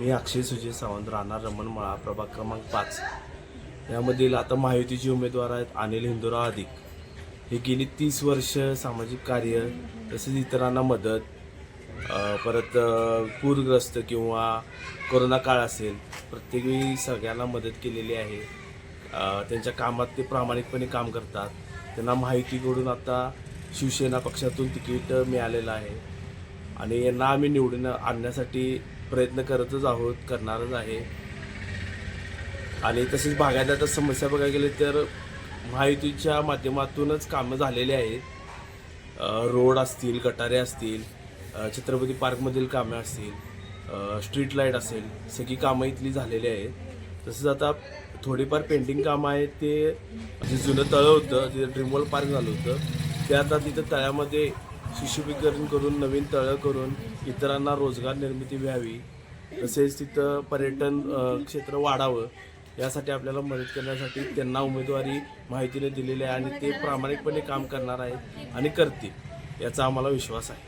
मी अक्षय सुजय सावंत राहणार रमणमळा प्रभाग क्रमांक पाच. यामधील आता महायुतीचे उमेदवार आहेत अनिल हिंदुराव अधिक हे गेली तीस वर्ष सामाजिक कार्य तसेच इतरांना मदत परत पूरग्रस्त किंवा कोरोना काळ असेल प्रत्येकवेळी सगळ्यांना मदत केलेली आहे. त्यांच्या कामात ते प्रामाणिकपणे काम करतात. त्यांना माहितीकडून आता शिवसेना पक्षातून तिकीट मिळालेलं आहे. आणि यांना आम्ही निवडून आणण्यासाठी प्रयत्न करतच आहोत करणारच आहे. आणि तसेच भागात आता समस्या बघायला गेले तर महायुतीच्या माध्यमातूनच कामं झालेली आहेत. रोड असतील गटारे असतील छत्रपती पार्कमधील कामे असतील स्ट्रीट लाइट असेल सगळी कामं इथली झालेली आहेत. तसंच आता थोडीफार पेंटिंग कामं आहेत ते जे जुनं तळं होतं तिथं ड्रीमवॉल पार्क झालं होतं ते आता तिथं तळ्यामध्ये सुशोभीकरण करून नवीन तळं करून इतरांना रोजगार निर्मिती व्हावी तसेच तिथं पर्यटन क्षेत्र वाढावं यासाठी आपल्याला मदत करण्यासाठी त्यांना उमेदवारी माहितीने दिलेली आहे आणि ते प्रामाणिकपणे काम करणार आहेत आणि करतील याचा आम्हाला विश्वास आहे.